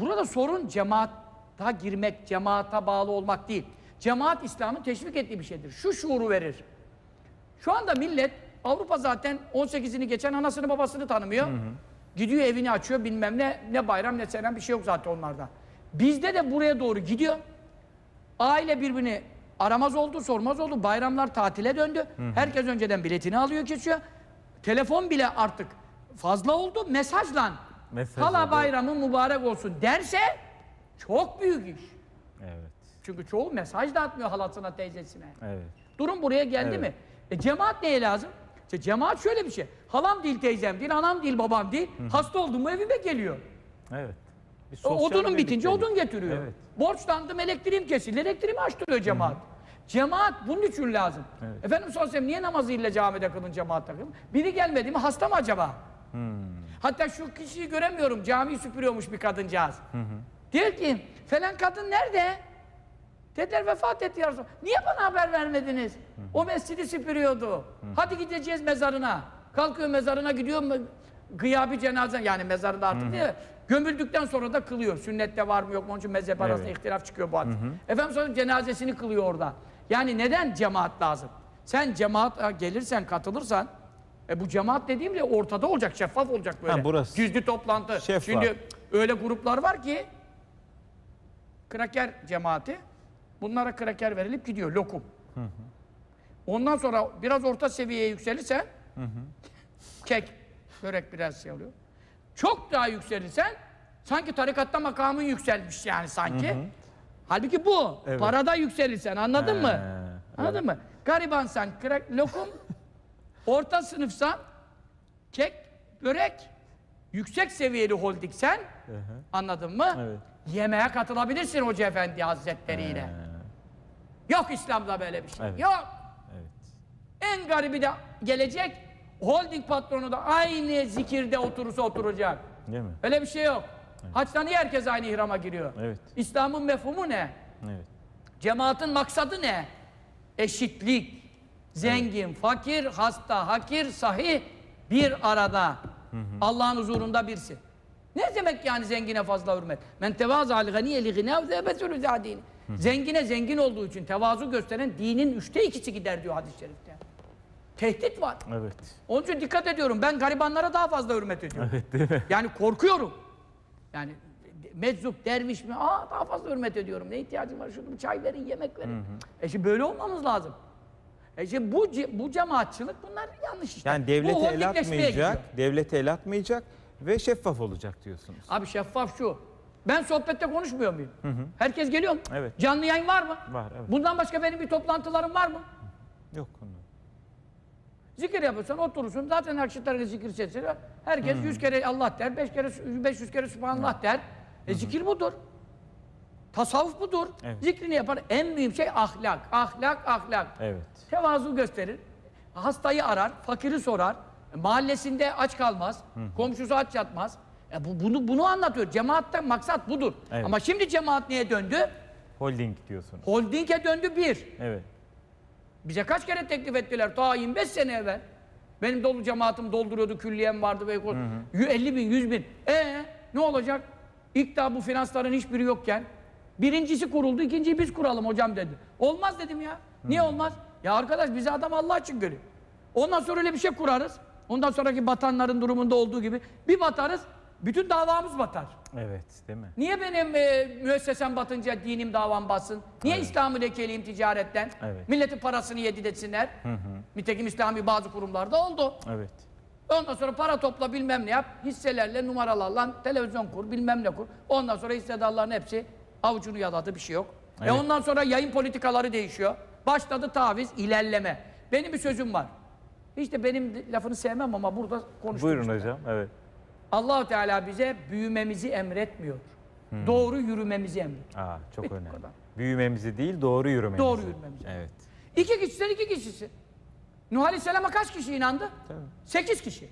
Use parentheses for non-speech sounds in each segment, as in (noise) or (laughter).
Burada sorun cemaata girmek, cemaata bağlı olmak değil. Cemaat İslam'ın teşvik ettiği bir şeydir. Şu şuuru verir. Şu anda millet Avrupa zaten 18'ini geçen anasını babasını tanımıyor. Gidiyor evini açıyor bilmem ne ne bayram ne senem bir şey yok zaten onlarda. Bizde de buraya doğru gidiyor. Aile birbirini aramaz oldu, sormaz oldu. Bayramlar tatile döndü. Herkes önceden biletini alıyor, kesiyor. Telefon bile artık fazla oldu. Mesajla Mesajla, hala evet. bayramın mübarek olsun derse çok büyük iş. Evet. Çünkü çoğu mesaj da atmıyor halasına, teyzesine. Evet. Durum buraya geldi Evet. mi? E cemaat neye lazım? İşte cemaat şöyle bir şey. Halam değil, teyzem değil, anam değil, babam değil. Hasta oldum mu evime geliyor. Evet. Bir O Odunun bitince odun getiriyor. Evet. Borçlandım, elektriğim kesildi, elektriğimi açtırıyor cemaat. Cemaat bunun için lazım. Evet. Efendim sosyal niye namazı ille camide kılın cemaat takım? Biri gelmedi mi hasta mı acaba? Hmm. Hatta şu kişiyi göremiyorum. Camiyi süpürüyormuş bir kadıncağız. Diyor ki falan kadın nerede? Dediler vefat etti ya Resulallah. Niye bana haber vermediniz? O mescidi süpürüyordu. Hadi gideceğiz mezarına. Kalkıyor mezarına gidiyor mu? Gıyabi cenaze yani mezarında artık değil mi? Gömüldükten sonra da kılıyor. Sünnette var mı yok mu? Onun için mezhep arasında Evet. ihtilaf çıkıyor bu hadis. Efendim sonra cenazesini kılıyor orada. Yani neden cemaat lazım? Sen cemaat gelirsen, katılırsan e bu cemaat dediğim de ortada olacak, şeffaf olacak böyle. Ha, burası. Gizli toplantı. Şeffaf. Şimdi öyle gruplar var ki kraker cemaati bunlara kraker verilip gidiyor lokum. Ondan sonra biraz orta seviyeye yükselirsen kek, börek biraz şey oluyor. Çok daha yükselirsen sanki tarikatta makamın yükselmiş yani sanki. Halbuki bu. Evet. Parada yükselirsen anladın mı? He, Anladın mı? Garibansan krak, lokum, (laughs) orta sınıfsan kek, börek, yüksek seviyeli holdingsen Hı hı. anladın mı? Evet. Yemeğe katılabilirsin Hoca Efendi Hazretleri ile. Yok İslam'da böyle bir şey. Evet. Yok. Evet. En garibi de gelecek. Holding patronu da aynı zikirde oturursa oturacak. Değil mi? Öyle bir şey yok. Haçta niye herkes aynı ihrama giriyor? Evet. İslam'ın mefhumu ne? Evet. Cemaatin maksadı ne? Eşitlik. Zengin, fakir, hasta, hakir, sahih bir arada. Allah'ın huzurunda birisi. Ne demek yani zengine fazla hürmet? Men tevazu al ganiye li ginav. Zengine zengin olduğu için tevazu gösteren dinin üçte ikisi gider diyor hadis-i şerifte. Tehdit var. Evet. Onun için dikkat ediyorum. Ben garibanlara daha fazla hürmet ediyorum. Evet değil mi? Yani korkuyorum. Yani meczup, derviş mi? Aa daha fazla hürmet ediyorum. Ne ihtiyacım var? Şunu çay verin, yemek verin. E şimdi böyle olmamız lazım. E şimdi bu, bu cemaatçılık bunlar yanlış işte. Yani devlete el atmayacak, devlete el atmayacak ve şeffaf olacak diyorsunuz. Abi şeffaf şu. Ben sohbette konuşmuyor muyum? Herkes geliyor mu? Evet. Canlı yayın var mı? Var, evet. Bundan başka benim bir toplantılarım var mı? Yok. Zikir yapıyorsan oturursun. Zaten akşamları zikir sesleri. var. Herkes yüz kere Allah der, beş kere, 500 kere Subhanallah der. E zikir budur. Tasavvuf budur. Evet. Zikrini yapar. En mühim şey ahlak. Ahlak, ahlak. Evet. Tevazu gösterir. Hastayı arar, fakiri sorar. E, Mahallesinde aç kalmaz. Komşusu aç yatmaz. E bu, bunu, bunu anlatıyor. Cemaatten maksat budur. Evet. Ama şimdi cemaat niye döndü? Holding diyorsunuz. Holding'e döndü bir. Evet. Bize kaç kere teklif ettiler ta 25 sene evvel. Benim dolu cemaatim dolduruyordu, külliyem vardı. Beykoz. 50 bin, 100 bin. E ne olacak? İlk daha bu finansların hiçbiri yokken birincisi kuruldu, ikinciyi biz kuralım hocam dedi. Olmaz dedim ya. Niye olmaz? Ya arkadaş bize adam Allah için görüyor. Ondan sonra öyle bir şey kurarız. Ondan sonraki batanların durumunda olduğu gibi bir batarız, bütün davamız batar. Evet, değil mi? Niye benim e, müessesem batınca dinim davam batsın? Niye İslam'ı lekeleyim ticaretten? Evet. Milletin parasını yedi desinler. Nitekim İslami bazı kurumlarda oldu. Evet. Ondan sonra para topla bilmem ne yap. Hisselerle, numaralarla televizyon kur, bilmem ne kur. Ondan sonra hissedarların hepsi avucunu yaladı bir şey yok. E Evet. ondan sonra yayın politikaları değişiyor. Başladı taviz, ilerleme. Benim bir sözüm var. İşte benim lafını sevmem ama burada konuştum. Buyurun işte. hocam. Evet. Allahu Teala bize büyümemizi emretmiyor. Doğru yürümemizi emrediyor. Aa, çok Bitti, önemli. kadar. Büyümemizi değil, doğru yürümemizi. Doğru yürümemizi. Evet. İki kişisen iki kişisi. Nuh Aleyhisselam'a kaç kişi inandı? Tabii. Sekiz kişi.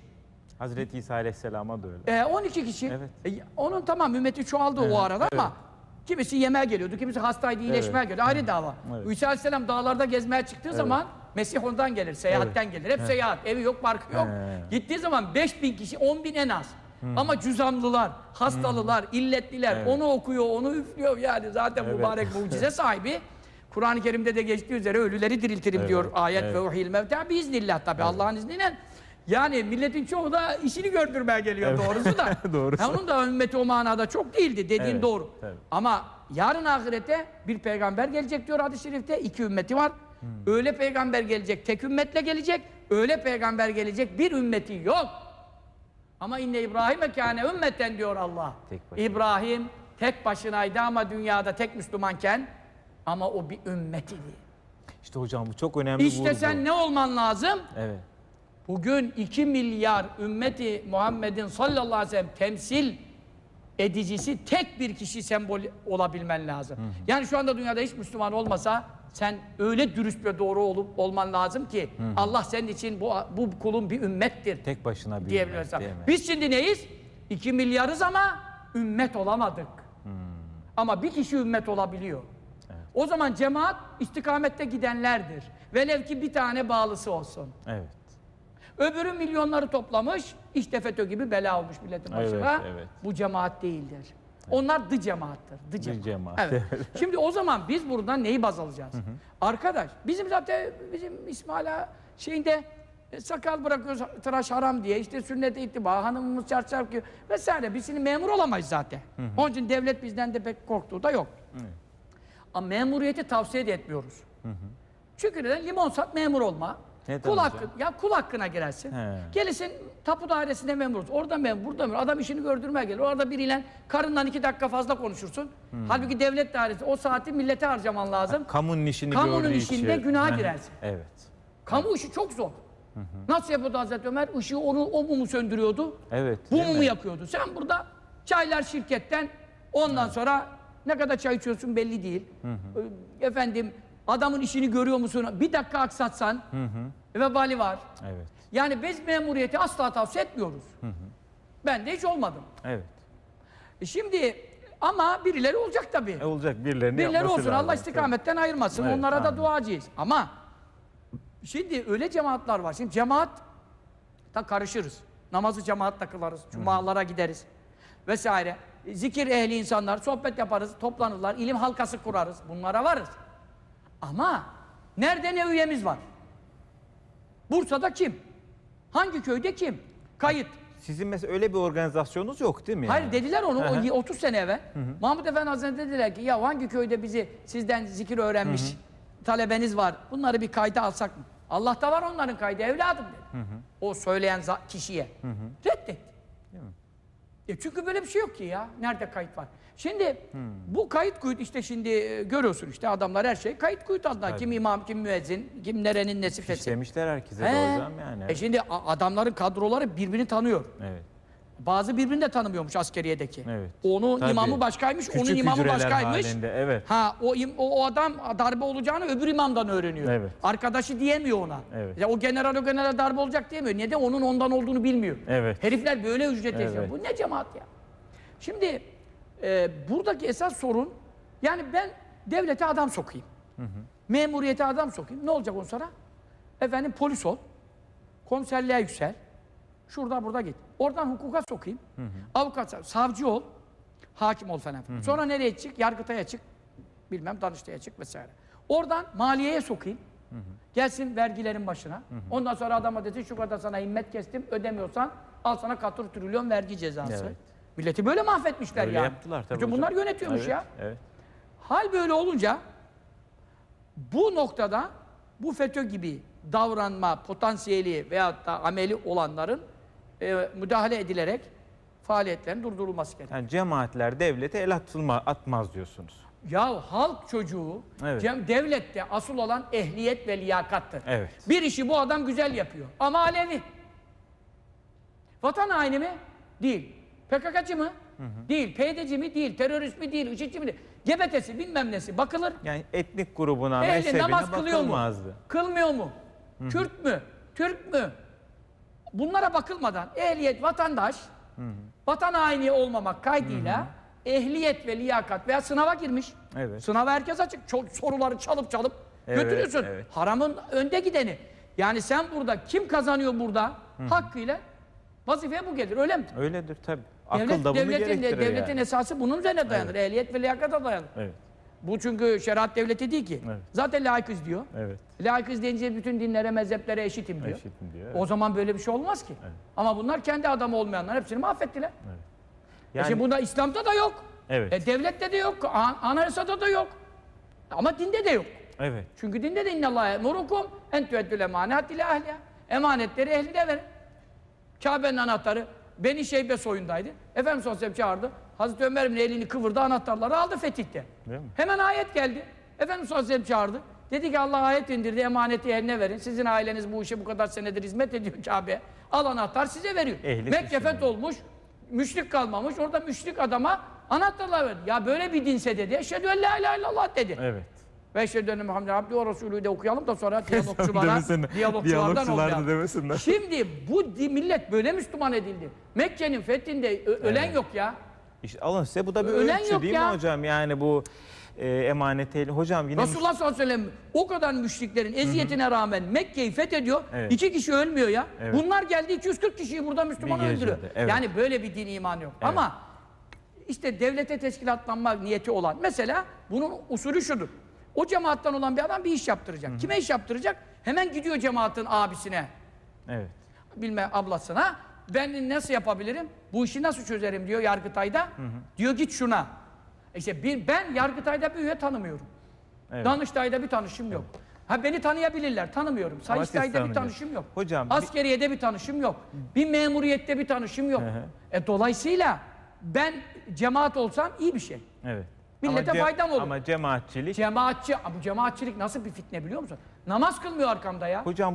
Hazreti İsa Aleyhisselam'a da öyle. Ee, 12 kişi. Evet. E, onun tamam ümmeti çoğaldı o arada ama kimisi yemeğe geliyordu, kimisi hastaydı, iyileşmeye Evet. geliyordu. Ayrı dava. Evet. İsa Aleyhisselam dağlarda gezmeye çıktığı zaman Mesih ondan gelir, seyahatten gelir. Hep seyahat, evi yok, barkı yok. He. Gittiği zaman 5000 kişi, 10 bin en az. Ama cüzamlılar, hastalılar, illetliler Evet. onu okuyor, onu üflüyor. Yani zaten Evet. mübarek mucize (laughs) sahibi. Kur'an-ı Kerim'de de geçtiği üzere ölüleri diriltirim Evet, diyor ayet evet. ve uhil mevta biiznillah tabi Allah'ın izniyle. Yani milletin çoğu da işini gördürmeye geliyor doğrusu da. (laughs) Doğrusu. Ha, onun da ümmeti o manada çok değildi dediğin Evet, doğru. tabii. Ama yarın ahirete bir peygamber gelecek diyor hadis-i şerifte. iki ümmeti var. Hmm. Öyle peygamber gelecek, tek ümmetle gelecek. Öyle peygamber gelecek, bir ümmeti yok. Ama inne İbrahim'e kâne ümmeten diyor Allah. Tek başına. İbrahim tek başınaydı ama dünyada tek Müslümanken ama o bir ümmeti idi. İşte hocam bu çok önemli bir İşte sen ne olman lazım? Evet. Bugün 2 milyar ümmeti Muhammed'in sallallahu aleyhi ve sellem temsil edicisi tek bir kişi sembol olabilmen lazım. Yani şu anda dünyada hiç Müslüman olmasa sen öyle dürüst ve doğru olup olman lazım ki Allah senin için bu bu kulun bir ümmettir Tek başına bir diyebilirsin. ümmet? Biz şimdi neyiz? 2 milyarız ama ümmet olamadık. Ama bir kişi ümmet olabiliyor. O zaman cemaat istikamette gidenlerdir. Velev ki bir tane bağlısı olsun. Evet. Öbürü milyonları toplamış, işte FETÖ gibi bela olmuş milletin başına. Evet, evet. Bu cemaat değildir. Onlar dı cemaattır. Dı cemaat. cemaat, Evet. (laughs) Şimdi o zaman biz buradan neyi baz alacağız? Arkadaş, bizim zaten bizim İsmaila şeyinde e, sakal bırakıyoruz tıraş haram diye işte sünnet ittiba hanımımız çarşaf ki vesaire biz şimdi memur olamayız zaten. Onun için devlet bizden de pek korktuğu da yok. Ama memuriyeti tavsiye de etmiyoruz. Çünkü neden? Limon sat memur olma. Neden kul hakkı, ya kul hakkına girersin. He. Gelirsin tapu dairesinde memur olursun. Orada memur, burada memur. Adam işini gördürmeye gelir. Orada biriyle karından iki dakika fazla konuşursun. Halbuki devlet dairesi o saati millete harcaman lazım. Kamunun işini Kamunun işinde için. günaha Hı hı. girersin. Evet. Kamu işi çok zor. Nasıl yapıyordu Hazreti Ömer? Işığı onu o mumu söndürüyordu. Evet. Bu mumu mi? yakıyordu. Sen burada çaylar şirketten ondan sonra ne kadar çay içiyorsun belli değil. Ee, Efendim adamın işini görüyor musun? Bir dakika aksatsan vebali var. Evet. Yani biz memuriyeti asla tavsiye etmiyoruz. Ben de hiç olmadım. Evet. E Şimdi ama birileri olacak tabii. E, olacak birilerini Birileri olsun. lazım. Allah istikametten ayırmasın. Evet, Onlara da amin. duacıyız. Ama şimdi öyle cemaatler var. Şimdi cemaat da karışırız. Namazı cemaatle kılarız. Cumalara gideriz. Vesaire. Zikir ehli insanlar, sohbet yaparız, toplanırlar, ilim halkası kurarız. Bunlara varız. Ama nerede ne üyemiz var? Bursa'da kim? Hangi köyde kim? Kayıt. Sizin mesela öyle bir organizasyonunuz yok değil mi? Hayır yani? dediler onu Hı hı. o y- 30 sene evvel. Mahmud Efendi Hazretleri dediler ki ya hangi köyde bizi sizden zikir öğrenmiş talebeniz var. Bunları bir kayda alsak mı? Allah'ta var onların kaydı evladım dedi. O söyleyen kişiye. Reddetti. E çünkü böyle bir şey yok ki ya. Nerede kayıt var? Şimdi bu kayıt kuyut işte şimdi e, görüyorsun işte adamlar her şey kayıt kuyut altında. Kim imam, kim müezzin, kim nerenin nesi fesi. İstemişler herkese He. de hocam yani. E şimdi adamların kadroları birbirini tanıyor. Evet. Bazı birbirini de tanımıyormuş askeriyedeki. Evet. Onun Tabii. imamı başkaymış, Küçük onun imamı başkaymış. halinde, evet. Ha o, o adam darbe olacağını öbür imamdan öğreniyor. Evet. Arkadaşı diyemiyor ona. Evet. Ya o general o general darbe olacak diyemiyor. Neden? Onun ondan olduğunu bilmiyor. Evet. Herifler böyle ücret Evet. yaşıyor. Bu ne cemaat ya? Şimdi e, buradaki esas sorun yani ben devlete adam sokayım. Memuriyete adam sokayım. Ne olacak ondan sonra? Efendim polis ol. Komiserliğe yüksel. Şurada burada git. Oradan hukuka sokayım. Avukat, savcı ol. Hakim ol falan. filan. Sonra nereye çık? Yargıtay'a çık. Bilmem Danıştay'a çık vesaire. Oradan maliyeye sokayım. Gelsin vergilerin başına. Ondan sonra adama desin şu kadar sana himmet kestim. Ödemiyorsan al sana katır trilyon vergi cezası. Evet. Milleti böyle mahvetmişler Öyle ya. yaptılar tabii Bütün hocam. bunlar yönetiyormuş evet, ya. Evet. Hal böyle olunca bu noktada bu FETÖ gibi davranma potansiyeli veyahut da ameli olanların e, müdahale edilerek faaliyetlerin durdurulması gerekiyor. Yani cemaatler devlete el atılma, atmaz diyorsunuz. Ya halk çocuğu Evet. cem- devlette asıl olan ehliyet ve liyakattır. Evet. Bir işi bu adam güzel yapıyor ama Alevi. Vatan haini mi? Değil. PKK'cı mı? Değil. PYD'ci mi? Değil. Terörist mi? Değil. IŞİD'ci mi? Değil. Gebetesi bilmem nesi. Bakılır. Yani etnik grubuna, Ehli mezhebine namaz kılıyor mu? bakılmazdı. Kılmıyor mu? Kürt mü? Türk mü? Bunlara bakılmadan ehliyet vatandaş, vatan haini olmamak kaydıyla ehliyet ve liyakat veya sınava girmiş. Evet. Sınava herkes açık. Çok soruları çalıp çalıp Evet, götürüyorsun. evet. Haramın önde gideni. Yani sen burada kim kazanıyor burada hakkıyla? vazifeye bu gelir. Öyle mi? Öyledir tabii. Akıl Devlet, da bunu devletin, de- gerektirir devletin yani. esası bunun üzerine dayanır. Ehliyet ve liyakata dayanır. Evet, Bu çünkü şeriat devleti değil ki. Evet. Zaten layıkız diyor. evet. Layıkız deyince bütün dinlere, mezheplere eşitim diyor. Eşitim diyor. O zaman böyle bir şey olmaz ki. Ama bunlar kendi adamı olmayanlar hepsini mahvettiler. E Yani, şimdi bunda İslam'da da yok. evet, E, devlette de yok. an- Anayasada da yok. Ama dinde de yok. evet. Çünkü dinde de innallâhe emurukum en tueddül emanat ile ahliha. Emanetleri ehline verin. Kabe'nin anahtarı Beni Şeybe soyundaydı. Efendimiz Aleyhisselam çağırdı. Hazreti Ömer'in elini kıvırdı anahtarları aldı fetihte. Hemen ayet geldi. Efendimiz Aleyhisselam çağırdı. Dedi ki Allah ayet indirdi emaneti eline verin. Sizin aileniz bu işe bu kadar senedir hizmet ediyor Kabe. Al anahtar size veriyor. Ehli Mekke feth olmuş. Müşrik kalmamış. Orada müşrik adama anahtarlar verdi. Ya böyle bir dinse dedi. Eşhedü en la ilahe illallah dedi. Evet. Ve eşhedü Muhammed abdü ve Resulü de okuyalım da sonra (laughs) diyalogçulara, diyalogçulardan Diyalogçular da olmayalım. demesinler. Şimdi bu millet böyle Müslüman edildi. Mekke'nin fethinde ölen yok ya. İşte alın size bu da bir Ölen ölçü yok değil ya. mi hocam? Yani bu e, emanet el. Hocam yine Resulullah sallallahu aleyhi ve sellem o kadar müşriklerin eziyetine rağmen Mekke'yi fethediyor. Evet. İki kişi ölmüyor ya. Evet. Bunlar geldi 240 kişiyi burada Müslüman Bir öldürüyor. evet. Yani böyle bir din iman yok. Evet. Ama işte devlete teşkilatlanma niyeti olan mesela bunun usulü şudur. O cemaattan olan bir adam bir iş yaptıracak. Kime iş yaptıracak? Hemen gidiyor cemaatin abisine. Evet. bilme ablasına ben nasıl yapabilirim? Bu işi nasıl çözerim diyor Yargıtay'da. Diyor git şuna. İşte bir, ben Yargıtay'da bir üye tanımıyorum. Evet. Danıştay'da bir tanışım yok. Ha beni tanıyabilirler, tanımıyorum. Sayıştay'da bir tanışım yok. Hocam, bir- Askeriyede bir tanışım yok. Bir memuriyette bir tanışım yok. Hı hı. E dolayısıyla ben cemaat olsam iyi bir şey. Evet. Millete ce- faydam olur. Ama cemaatçilik Cemaatçi, bu cemaatçilik nasıl bir fitne biliyor musun? Namaz kılmıyor arkamda ya. Hocam